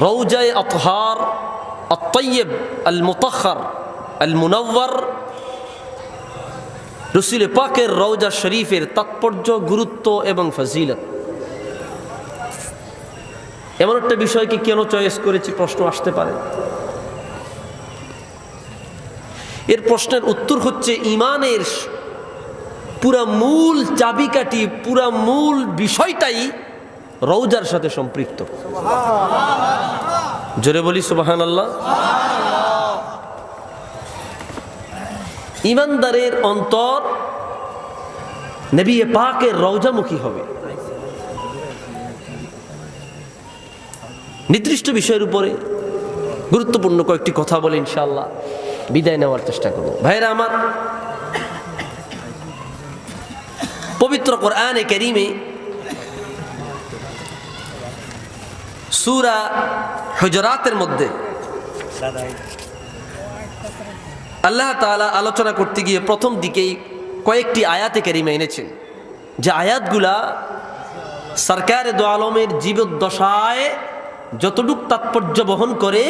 রৌজায় আতহার আত্তয়েব আল মুতাহর আল মুনওয়ার রসুল পাকের রৌজা শরীফের তাৎপর্য, গুরুত্ব এবং ফজিলত। এমন একটা বিষয়কে কেন চয়েস করেছি? প্রশ্ন আসতে পারে। এর প্রশ্নের উত্তর হচ্ছে, ইমানের পুরা মূল চাবিকাঠি, পুরা মূল বিষয়টাই রৌজার সাথে সম্পৃক্ত। জোরে বলি সুবাহান আল্লাহ ইমানদারের অন্তর নবী পাকের রৌজামুখী হবে। নির্দিষ্ট বিষয়ের উপরে গুরুত্বপূর্ণ কয়েকটি কথা বলে ইনশাল্লাহ বিদায় নেওয়ার চেষ্টা করব। ভাইরা আমার পবিত্র কোরআনে কেরিমে সুরা হজরাতের মধ্যে আল্লাহ তাআলা আলোচনা করতে গিয়ে প্রথম দিকেই কয়েকটি আয়াতে কেরিমে এনেছেন। যে আয়াতগুলা সরকারে দো আলমের জীবদ্দশায় যতটুক তাৎপর্য বহন করে,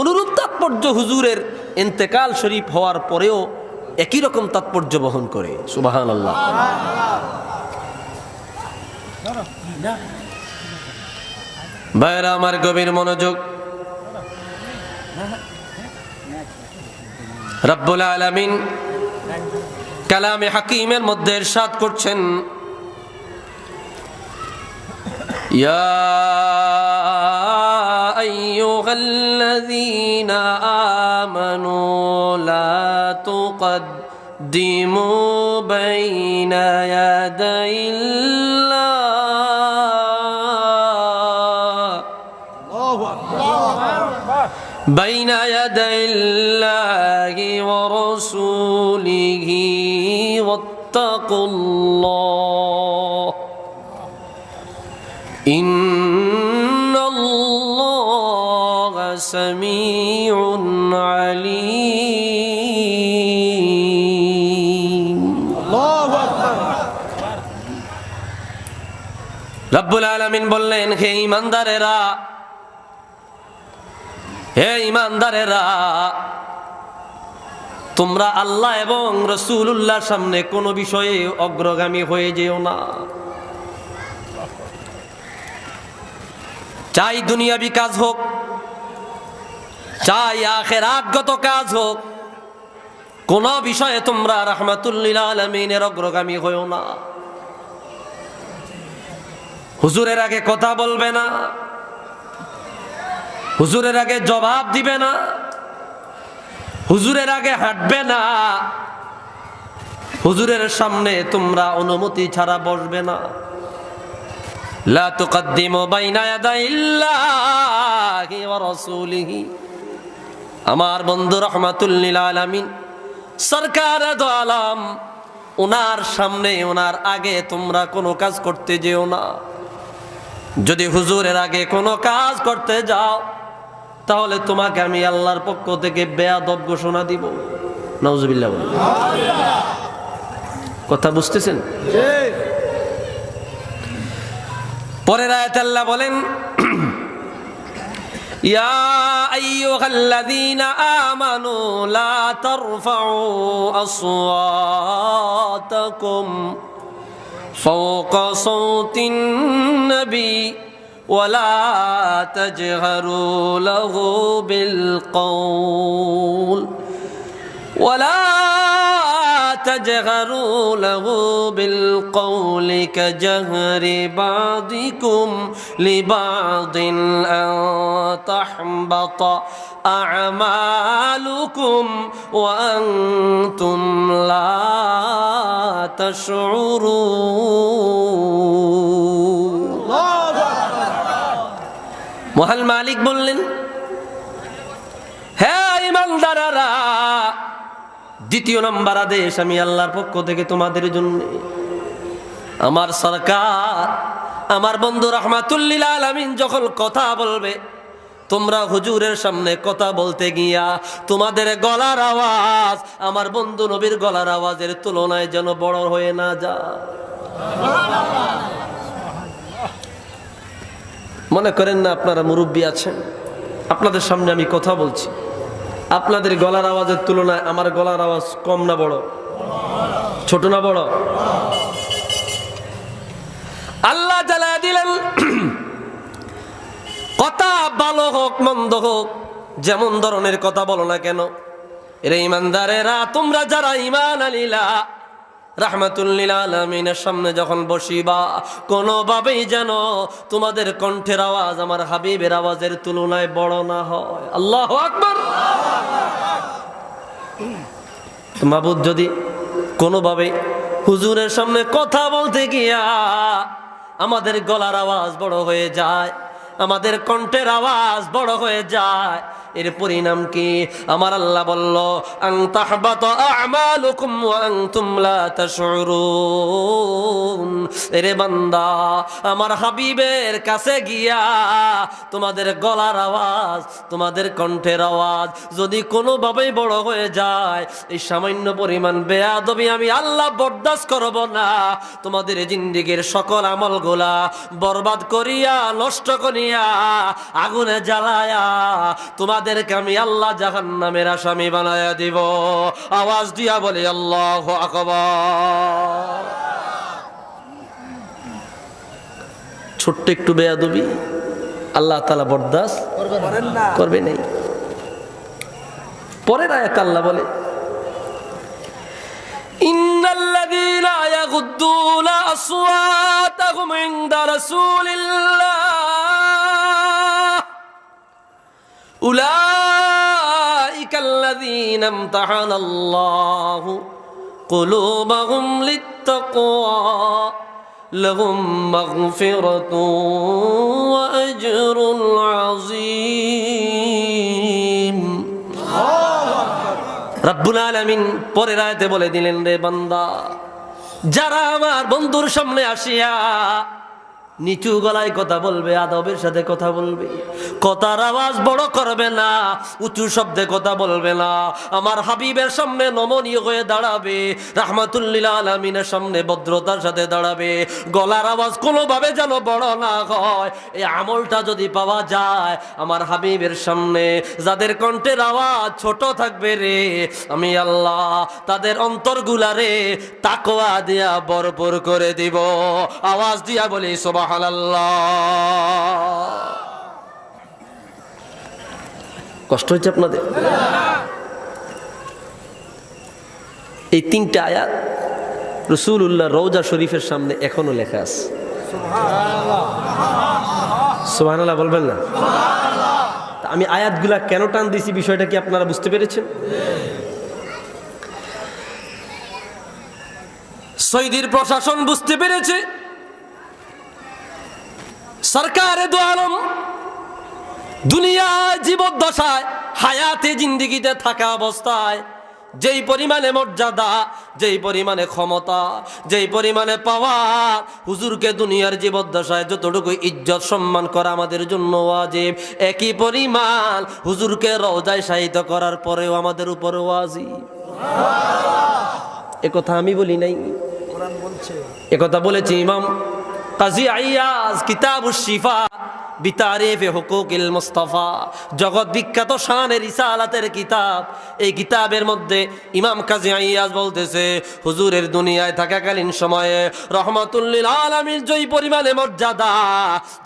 অনুরূপ তাৎপর্য হুজুরের এন্তেকাল শরীফ হওয়ার পরেও একই রকম তাৎপর্য বহন করে। সুবাহান আল্লাহ ভাইরা, আমার গভীর মনোযোগ। রব্বুল আলমিন কালামে হাকিমের মধ্যে সাত করছেন। আমানু লা তুকদ্দিমু বাইনা ইয়াদাইল بين يدي الله بين يدي الله ورسوله واتقوا الله إن الله سميع عليم রব্বুল আলমিন বললেন হে ইমানদারেরা হে ইমানদারেরা, তোমরা আল্লাহ এবং রসুল্লাহর সামনে কোনো বিষয়ে অগ্রগামী হয়ে যেও না। চাই দুনিয়াবি কাজ হোক, চাই আখেরাতগত কাজ হোক, কোন বিষয়ে তোমরা রহমাতুল্লিল আলমিনের অগ্রগামী হয়েও না। হুজুরের আগে কথা বলবে না। হুজুরের আগে জবাব দিবে না, হুজুরের আগে হাঁটবে না। হুজুরের সামনে তোমরা অনুমতি ছাড়া বসবে না। লা আমার বন্ধু আলম ওনার সামনে ওনার আগে তোমরা কোনো কাজ করতে যেও না। যদি হুজুরের আগে কোনো কাজ করতে যাও তাহলে তোমাকে আমি আল্লাহর পক্ষ থেকে বেয়াদব ঘোষণা দিব। নজবিল্লা কথা বুঝতেছেন? পরের আয়াত আল্লাহ বলেন, ইয়া আইয়ুহাল্লাযীনা আমানু লা তারফাউ আসওয়াতাকুম ফাওকা সাওতিন নবী। ولا تجهروا له بالقول. ولا تجهروا له بالقول كجهر بعضكم لبعض أن تحبط أعمالكم وأنتم لا تشعرون. মহাল মালিক বললেন হ্যাঁ দ্বিতীয় নম্বর আদেশ আমি আল্লাহর পক্ষ থেকে তোমাদের জন্য। আমার সরকার, আমার বন্ধু রহমাতুল্লিল আলমিন যখন কথা বলবে, তোমরা হুজুরের সামনে কথা বলতে গিয়া তোমাদের গলার আওয়াজ, আমার বন্ধু নবীর গলার আওয়াজের তুলনায় যেন বড় হয়ে না যা মনে করেন না আপনারা মুরব্বী আছেন? আপনাদের সামনে আমি কথা বলছি। আপনাদের গলার আওয়াজের তুলনায় আমার গলার আওয়াজ কম না বড়? ছোট না বড়? আল্লাহ জ্বালা দিলেন, কথা ভালো হোক, মন্দ হোক, যেমন ধরনের কথা বলো না কেন। রে ইমানদারেরা, তোমরা যারা ইমান আলিলা রাহমাতুল্লিল আলমিনের সামনে যখন বসিবা, কোনোভাবেই যেন তোমাদের কণ্ঠের আওয়াজ আমার হাবিবের আওয়াজের তুলনায় বড় না হয়। আল্লাহ আকবর। মাবুদ, যদি কোনোভাবে হুজুরের সামনে কথা বলতে গিয়া আমাদের গলার আওয়াজ বড় হয়ে যায়, আমাদের কণ্ঠের আওয়াজ বড় হয়ে যায় এর পরিণাম কি? আমার আল্লাহ বলল আমার হাবিবের কাছে গিয়া তোমাদের গলার আওয়াজ, তোমাদের কণ্ঠের আওয়াজ যদি কোনোভাবেই বড় হয়ে যায়, এই সামান্য পরিমাণ বেয়াদবি আমি আল্লাহ বরদাস্ত করব না। তোমাদের জিন্দিগির সকল আমলগুলা বরবাদ করিয়া, নষ্ট করিয়া, আগুনে জ্বালায়া তোমাদেরকে আমি আল্লাহ জাহান্নামের আসামি বানায়া দিব আওয়াজ দিয়া বলি আল্লাহ আকবার ছোট্ট একটু বেয়াদবি আল্লাহ তালা বরদাস্ত করবে নেই পরের আয়াত আল্লাহ বলে إن الذين يغضون أصواتهم عند رسول الله أولئك الذين امتحن الله قلوبهم للتقوى لهم مغفرة وأجر عظيم রাব্বুল আলামিন পরের আয়াতে বলে দিলেন রে বান্দা যারা আমার বন্ধুর সামনে আসিয়া নিচু গলায় কথা বলবে, আদবের সাথে কথা বলবে। কথার আওয়াজ বড় করবে না, উঁচু শব্দে কথা বলবে না। আমার হাবিবের সামনে নমনীয় হয়ে দাঁড়াবে, রাহমাতুল্লিল আলমিনের সামনে ভদ্রতার সাথে দাঁড়াবে। গলার আওয়াজ কোনোভাবে যেন বড় না হয়। এই আমলটা যদি পাওয়া যায়, আমার হাবিবের সামনে যাদের কণ্ঠের আওয়াজ ছোট থাকবে রে, আমি আল্লাহ তাদের অন্তরগুলা রে তাকওয়া দিয়া বরপুর করে দিব। আওয়াজ দিয়া বলি সোবাহ কষ্ট হচ্ছে আপনাদের? এই তিনটা আয়াত রসুল উল্লাহ রৌজা শরীফের সামনে এখনও লেখা আছে। সোহানাল্লাহ বলবেন না? আমি আয়াতগুলা কেন টান দিছি বিষয়টা কি আপনারা বুঝতে পেরেছেন? সৈদির প্রশাসন বুঝতে পেরেছে। সরকারে দো আলম দুনিয়া জীবদ্দশায় হায়াতে জিন্দিগিতে থাকা অবস্থায় যেই পরিমাণে মর্যাদা যেই পরিমাণে ক্ষমতা যেই পরিমাণে পাওয়ার হুজুরকে দুনিয়ার জীবদ্দশায় যতটুকু ইজ্জত সম্মান করা আমাদের জন্য ওয়াজিব একই পরিমাণ হুজুরকে রওজায় সাহিত্য করার পরেও আমাদের উপর ওয়াজিব। একথা আমি বলি নাই। একথা বলেছি ইমাম কাজী আইয়াজ কিতাব শিফা, বিতারিফে হুকুকিল মুস্তাফা। জগৎ বিখ্যাত শানের ইসালাতের কিতাব। এই কিতাবের মধ্যে ইমাম কাজী আইয়াজ বলতেছে, হুজুরের দুনিয়ায় থাকাকালীন সময়ে রহমাতুল্লিল আলামিন যেই পরিমাণে মর্যাদা,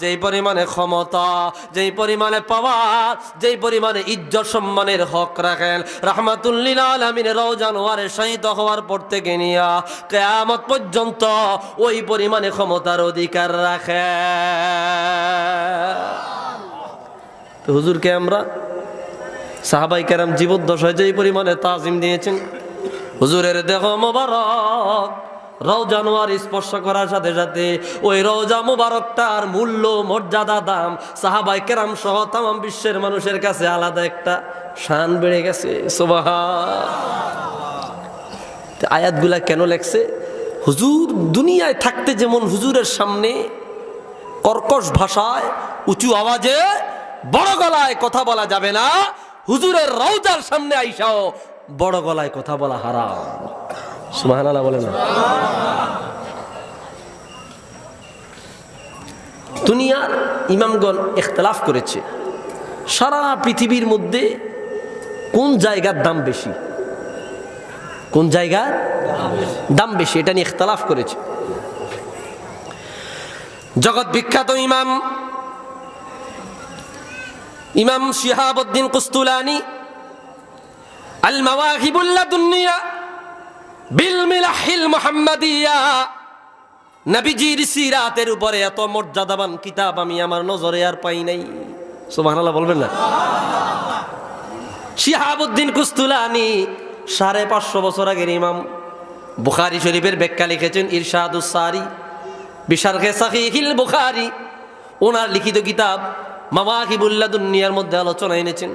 যেই পরিমাণে ক্ষমতা, যেই পরিমাণে পাওয়ার, যেই পরিমাণে ইজ্জত সম্মানের হক রাখেন রহমাতুল্লিল আলামিন রওজানোয়ারে শাহিদ হওয়ার পর থেকে নিয়া, কেয়ামত পর্যন্ত ওই পরিমাণে ক্ষমতার অধিকার রাখে। তো হুজুরকে আমরা সাহাবাই কেরাম জীবদ্দশায় যেই পরিমাণে তাজিম দিয়েছেন। হুজুরের দেহ মোবারক, রওজা নোয়ার স্পর্শ করার সাথে সাথে ওই রওজা মুবারকটার মূল্য, মর্যাদা, দাম সাহাবাই কেরাম সহ তাম বিশ্বের মানুষের কাছে আলাদা একটা শান বেড়ে গেছে। সোবাহা আয়াতগুলা কেন লেখছে? হুজুর দুনিয়ায় থাকতে যেমন হুজুরের সামনে কর্কশ ভাষায়, উঁচু আওয়াজে, বড় গলায় কথা বলা যাবে না, হুজুরের রওজার সামনে আইসাও, বড় গলায় কথা বলা হারাম। বলে না। দুনিয়ার ইমামগণ ইখতলাফ করেছে। সারা পৃথিবীর মধ্যে কোন জায়গার দাম বেশি? কোন জায়গা? দাম বেশি, এটা নিয়ে ইখতলাফ করেছে। জগৎ বিখ্যাত ইমাম ইমাম শিহাবুদ্দিন কুস্তুলানি আল মাওয়াহিবুল্লাহ দুনিয়া বিল মিলাহিল মুহাম্মাদিয়া। নবীজির সিরাতের উপরে এত মর্যাদাবান কিতাব আমি আমার নজরে আর পাই নাই। সুবহানাল্লাহ, বলবেন না? শিহাবুদ্দিন কুস্তুলানি সাড়ে পাঁচশো বছর আগের ইমাম বুখারি শরীফের ব্যাখ্যা লিখেছেন, ইরশাদুস সারি বিশারখে সাহিহিল বুখারি, ওনার লিখিত কিতাব মাওয়াহিবুল্লাহ দুনিয়ার মধ্যে আলোচনা এনেছেন।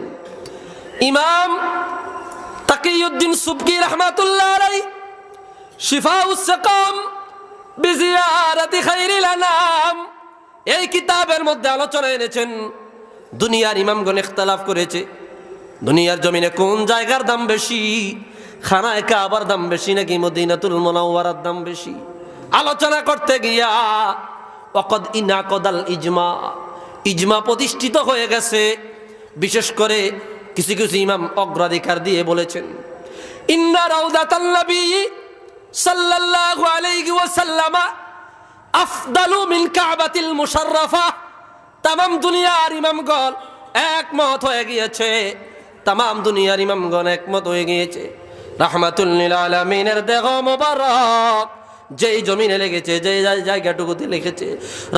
ইমাম তাকিউদ্দিন সুবকি রহমাতুল্লাহ আলাই শিফাউস সাকাম বিজিয়ারাতি খাইরিল আনাম, এই কিতাবের মধ্যে আলোচনা এনেছেন, দুনিয়ার ইমামগণ ইখতালাফ করেছে। দুনিয়ার জমিনে কোন জায়গার দাম বেশি? খানায় কাবার দাম বেশি নাকি মদিনাতুল মোনাওয়ারার দাম বেশি? আলোচনা করতে গিয়া অকদ ইনা ইনাকদাল ইজমা। ইজমা প্রতিষ্ঠিত হয়ে গেছে। বিশেষ করে কিছু কিছু ইমাম অগ্রাধিকার দিয়ে বলেছেন আফদালু দুনিয়ার একমত হয়ে গিয়েছে। তামাম দুনিয়ার ইমামগণ একমত হয়ে গিয়েছে। রাহমাতুল্লিল আলামিনের দেহ মোবারক, যেই জমিনে লেগেছে যে জায়গাটুকুতে লিখেছে।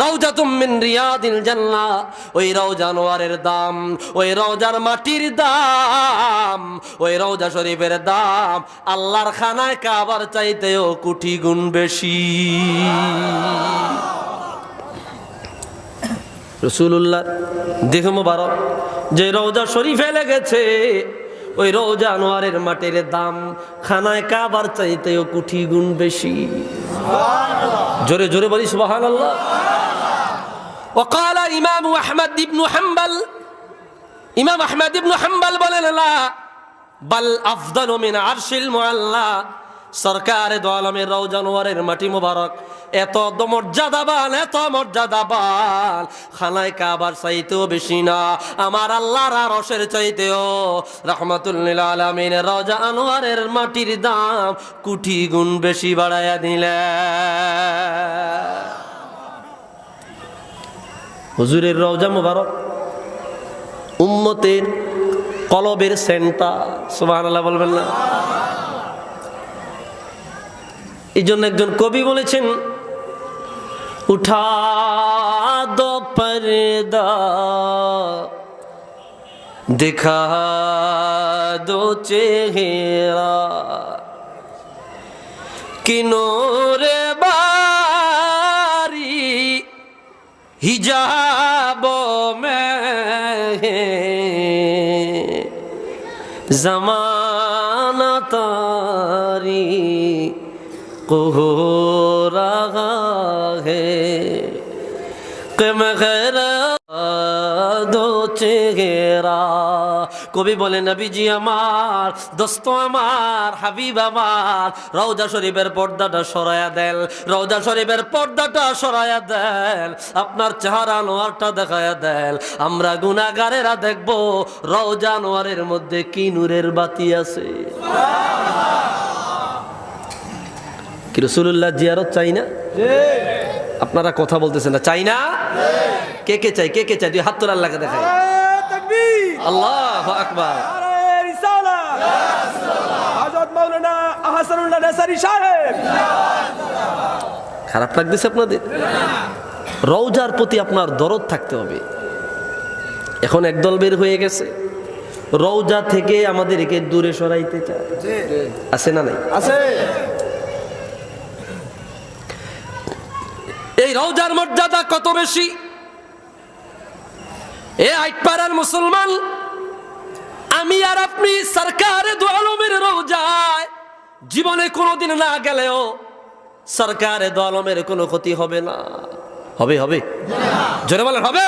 রওজাতুম মিন রিয়াদিল জান্নাহ, ওই রওজা নোয়ারের দাম, ওই রওজার মাটির দাম, ওই রওজা শরীফের দাম, আল্লাহর খানায় কাবার চাইতেও কোটি গুণ বেশি। রসুল্লাহ দেহ মোবারক যে রওজা শরীফে লেগেছে ওই রওজা আনোয়ারের মাটির দাম খানায় কাবার চাইতেও কুঠি গুণ বেশি জোরে জোরে বলি সুবাহান আল্লাহ وقال ইমাম আহমদ ইবনু হাম্বল ইমাম আহমদ ইবনু হাম্বল বলেন লা বাল আফদালু মিন আরশিল মুআল্লা সরকার দোয়ালমের রওজানোয়ারের মাটি মোবারক এত মর্যাদাবান এত মর্যাদাবান খানায় কাবার চাইতেও বেশি না, আমার আল্লাহর রসের চাইতেও। রহমতুল্লিল আলমিন রওজা আনোয়ারের মাটির দাম কুঠি গুণ বেশি বাড়াইয়া দিলে। হুজুরের রওজা মোবারক, উম্মতের কলবের সেন্টার সুবহানাল্লাহ বলবেন না। এই জন্য একজন কবি বলেছেন اٹھا دو پردہ دکھا دو چہرہ کنور باری حجابوں میں زمانہ تاری قہور কবি বলে নবীজি আমার, দোস্ত আমার, হাবিব আমার রৌজা শরীফের পর্দাটা সরাইয়া দেন রৌজা শরীফের পর্দাটা সরাইয়া দেন, আপনার চেহারা নোয়ারটা দেখাইয়া দেন, আমরা গুণাগারেরা দেখব রৌজা নোয়ারের মধ্যে কি নূরের বাতি আছে। কি রসুল্লাহ জিয়ারত চাই না? আপনারা কথা বলতেছেন না। চাই না? কে কে চাই? কে কে চাই? দুই হাত তোর আল্লাহকে দেখাই। আল্লাহ আকবার। খারাপ লাগতেছে আপনাদের? রৌজার প্রতি আপনার দরদ থাকতে হবে। এখন একদল বের হয়ে গেছে। রৌজা থেকে আমাদেরকে দূরে সরাইতে চায়। আছে না নাই? আছে। এই রওজার মর্যাদা কত বেশি? এ আইটপাড়ার মুসলমান, আমি আর আপনি সরকারে দু আলমের রোজায় জীবনে কোনোদিন না গেলেও সরকারে দু আলমের কোনো ক্ষতি হবে না। হবে হবে। জোরে বলেন, হবে?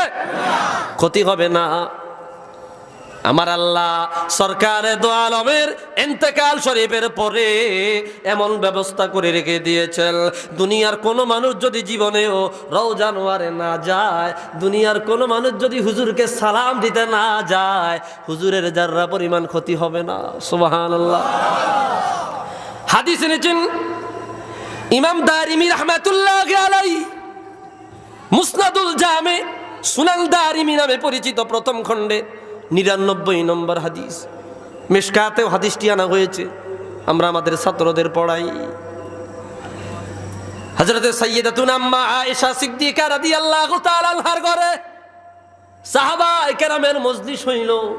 ক্ষতি হবে না। আমার আল্লাহ সরকারে দো আলমের এন্তেকাল শরীফের পরে এমন ব্যবস্থা করে রেখে দিয়েছেন। দুনিয়ার কোনো মানুষ যদি জীবনেও রও জানোয়ারে না যায়, দুনিয়ার কোনো মানুষ যদি হুজুরকে সালাম দিতে না যায়, হুজুরের যার্রা পরিমাণ ক্ষতি হবে না। সুবাহান আল্লাহ হাদিস এনেছেন ইমাম দারিমি রহমাতুল্লাহ আলাই মুসনাদুল জামে সুনাল দারিমি নামে পরিচিত প্রথম খণ্ডে। নিরানব্বই নম্বর হাদিস। মেশকাতেও হাদিসটি আনা হয়েছে। আমরা আমাদের ছাত্রদের পড়াই। হজরত সৈয়দাতুন আম্মা আয়েশা সিদ্দিকা রাদিয়াল্লাহু তাআলা আনহার ঘরে সাহাবাই কেরামের মজলিস হইল।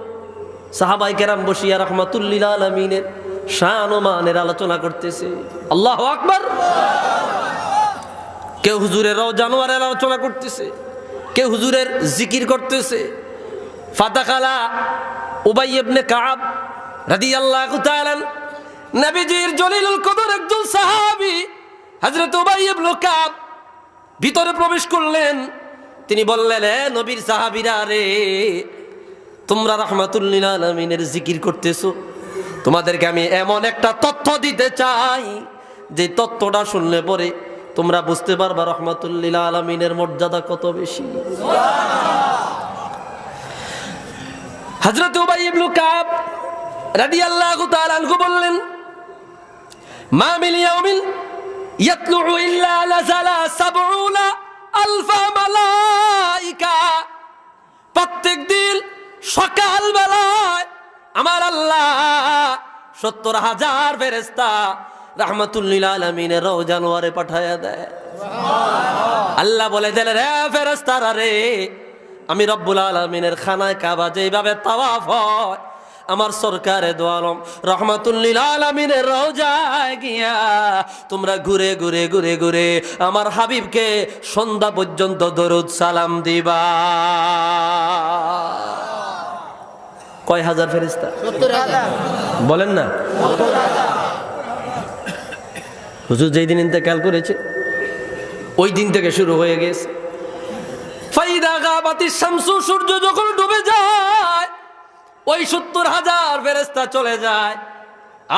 সাহাবাই কেরাম বসিয়া রহমাতুল্লিল আলমিনের শান ও মানের আলোচনা করতেছে। আল্লাহ আকবার। কেউ হুজুরের জানোয়ারের আলোচনা করতেছে। কেউ হুজুরের জিকির করতেছে। ফাতাকালা উবাই ইবনে কাব রাদিয়াল্লাহু তাআলা নবীজির জলিলুল কদর একজন সাহাবী, হযরত উবাই ইবনে কাব ভিতরে প্রবেশ করলেন। তিনি বললেন, এ নবীর সাহাবীরা রে, তোমরা রহমাতুল্লিল আলমিনের জিকির করতেছো। তোমাদেরকে আমি এমন একটা তথ্য দিতে চাই, যে তথ্যটা শুনলে পরে তোমরা বুঝতে পারবা রহমাতুল্লিল আলমিনের মর্যাদা কত বেশি। হজরত উবাই ইবনু কাব রাদিয়াল্লাহু তাআলা আনহু বললেন, মা মিল ইয়াউমিন ইয়াতলু ইল্লা লাজালা সাবউনা আলফা মালাইকা। প্রত্যেক দিন সকাল বেলায় আমার আল্লাহ সত্তর হাজার ফেরেস্তা রহমতুল্লিল আলমিনের রো জানুয়ারে পাঠায়া দেয়। আল্লাহ বলে, দিলে রে ফেরেস্তারা রে আমি রব্বুল আলমিনের খানায় কাবা যেভাবে তাওয়াফ হয় আমার সরকারে দোয়ালম রহমাতুল্লিল আলমিনের রোজায় গিয়া তোমরা ঘুরে ঘুরে ঘুরে ঘুরে আমার হাবিবকে সন্ধ্যা পর্যন্ত দরুদ সালাম দিবা। কয় হাজার ফেরিস্তা বলেন না। হুজুর যেই দিন ইন্তেকাল করেছে ওই দিন থেকে শুরু হয়ে গেছে। ফাইদা গাবাতি শামসু, সূর্য যখন ডুবে যায়, ওই সত্তর হাজার ফেরেস্তা চলে যায়।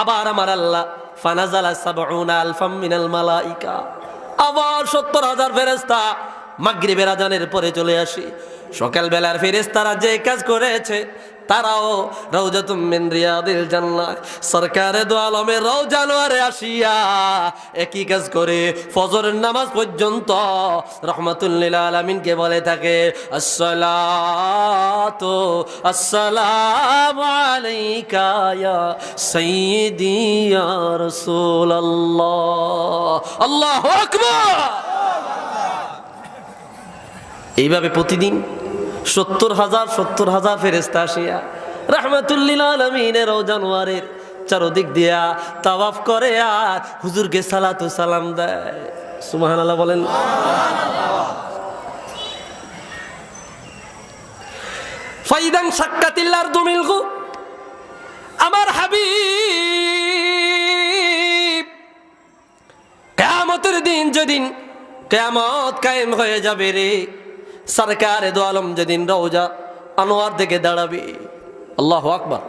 আবার আমার আল্লাহ, ফানাজালা সাবউনা আলফাম মিনাল মালাইকা। আবার সত্তর হাজার ফেরেস্তা মাগরিবের আজানের পরে চলে আসি। সকাল বেলার ফেরেস্তারা যে কাজ করেছে তারাও রৌজাতুম মিন রিয়াদিল জান্নাহ সরকারে দো আলমের রৌজানোয়ারে আসিয়া একই কাজ করে ফজরের নামাজ পর্যন্ত রহমাতুল্লিল আলামিনকে বলে থাকে, আসসালাতু আসসালামু আলাইকা ইয়া সাইয়্যিদি ইয়া রাসূলুল্লাহ। আল্লাহু আকবার। এইভাবে প্রতিদিন সত্তর হাজার সত্তর হাজার ফেরেস্তা আসিয়া রাহমাতুল্লিল আলমিনের ও জানোয়ারের চারদিক দিয়া তাওয়াফ করে আর হুজুরকে সালাতু সালাম দেয়। সুমাহান আল্লাহ বলেন। ফাইদাং সাক্কাতিল্লার দুমিলগু আমার হাবিব, কেয়ামতের দিন যেদিন কেয়ামত কায়েম হয়ে যাবে রে। সরকারে দো আলম যেদিন রওজা, আনোয়ার দিকে দাঁড়াবে। আল্লাহ আকবার।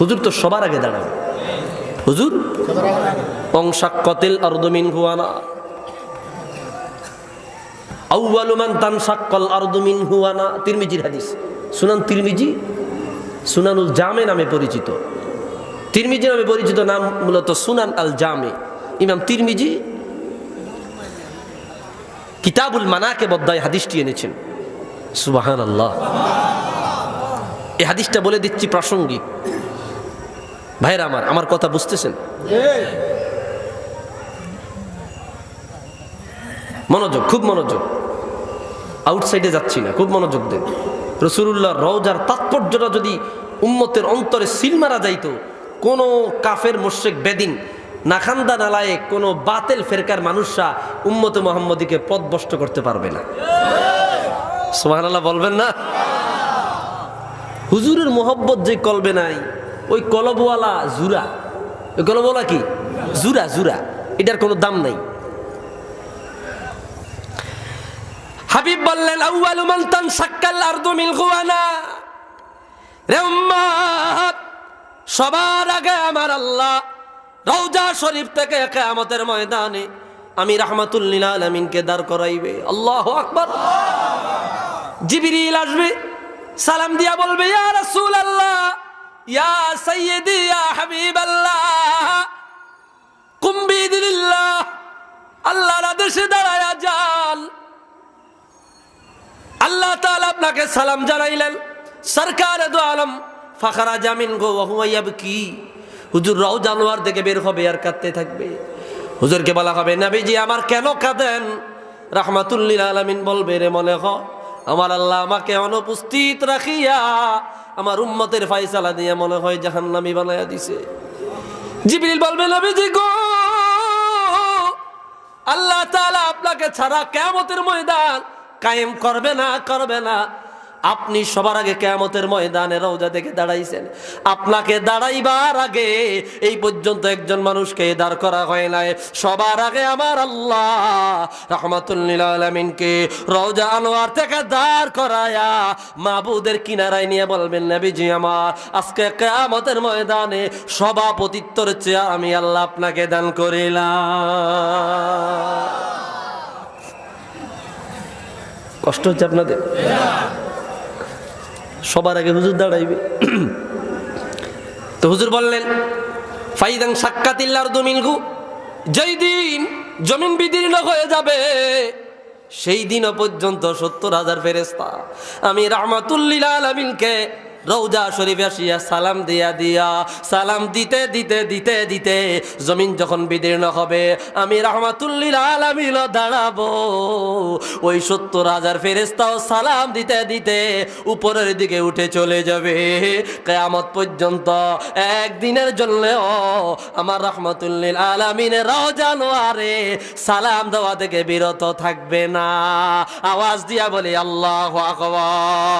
হুজুর তো সবার আগে দাঁড়াবে। হুজুর, অংশাক্কতিল আরদমিন হুয়ানা আউয়ালু মান তানশাক্কাল আরদু মিন হুয়ানা তিরমিজির হাদিস। সুনান তিরমিজি, সুনানুল জামে নামে পরিচিত। তিরমিজি নামে পরিচিত নাম মূলত সুনান আল জামে। ইমাম তিরমিজি কিতাবুল মানাকে বদ্দায় হাদিসটি এনেছেন। সুবাহান আল্লাহ এই হাদিসটা বলে দিচ্ছি প্রাসঙ্গিক। ভাইরা আমার আমার কথা বুঝতেছেন? মনোযোগ, খুব মনোযোগ। আউটসাইডে যাচ্ছি না, খুব মনোযোগ দেন। রসুল্লাহ রওজার তাৎপর্যটা যদি উম্মতের অন্তরে সিল মারা যাইতো, কোনো কাফের মোশেক বেদিন নাখান্দা নালায়ে কোনো বাতেল ফেরকার মানুষরা উম্মতে মোহাম্মদীকে পদভষ্ট করতে পারবে না। সোহান বলবেন না? হুজুরের মোহব্বত যে কলবে নাই, ওই কলবওয়ালা জুরা। ওই কলবওয়ালা কি? জুরা জুরা। এটার কোনো দাম নাই। হাবিব বললেন, আউয়ালু মান তানসাক্কাল আরদু মিল রে উম্মাত, সবার আগে আমার আল্লাহ রওজা শরীফ থেকে কিয়ামতের ময়দানে আমি রাহমাতুল্লিল আলামিনকে দাঁড় করাইবে। আল্লাহ আকবর। জিবরিল আসবে, সালাম দিয়া বলবে, ইয়া রাসূলুল্লাহ, ইয়া সাইয়্যিদি, ইয়া হাবিবাল্লাহ কুম বিদিনিল্লাহ আল্লাহর আদেশে দাঁড়ায়া যান। আল্লাহ তাআলা আপনাকে সালাম জানাইলেন, সরকার দু আলম ফাখারা জামিন গো হুয়াইয়াব কি হুজুর রাও জানোয়ার দেখে বের হবে আর কাঁদতে থাকবে। হুজুরকে বলা হবে, নাবিজি, আমার কেন কাঁদেন? রাহমাতুল্লিল আলামিন বলবে, রে মনে হ, আমার আল্লাহ আমাকে অনুপস্থিত রাখিয়া আমার উম্মতের ফাইসালা দিয়ে মনে হয় জাহান্নামি বানাইয়া দিছে। জিবরিল বলবে, নবীজি গো, আল্লাহ তাআলা আপনাকে ছাড়া কেয়ামতের ময়দান কায়েম করবে না করবে না। আপনি সবার আগে কেয়ামতের ময়দানে রওজা থেকে দাঁড়াইছেন। আপনাকে দাঁড়াইবার আগে এই পর্যন্ত একজন মানুষকে দাঁড় করা হয় নাই। সবার আগে আমার আল্লাহ রহমাতুল্লিল আলমিনকে আনোয়ার থেকে দাঁড় করায়া মাবুদের কিনারায় নিয়ে বলবেন, নবীজি আমার, আজকে কেয়ামতের ময়দানে সভাপতিত্বর চেয়ার আমি আল্লাহ আপনাকে দান করিলাম। কষ্ট হচ্ছে আপনাদের? সবার আগে হুজুর দাঁড়াইবে। তো হুজুর বললেন, ফাইদাং সাক্ষাতিল্লার দুমিনগু যেই দিন জমিন বিদীর্ণ হয়ে যাবে, সেই দিন পর্যন্ত সত্তর হাজার ফেরেস্তা আমি রহমাতুল্লিল আলমিনকে রৌজা শরীফে আসিয়া সালাম দিয়া দিয়া, সালাম দিতে দিতে দিতে দিতে, জমিন যখন বিদীর্ণ হবে, আমি রহমাতুল্লিল আলামিন দাঁড়াবো। ওই সত্তর হাজার ফেরেস্তাও সালাম দিতে দিতে উপরের দিকে উঠে চলে যাবে। কেয়ামত পর্যন্ত একদিনের জন্যও আমার রহমতুল্লিল আলামিনের জানোয়ারে সালাম দেওয়া থেকে বিরত থাকবে না। আওয়াজ দিয়া বলি, আল্লাহ আকবার।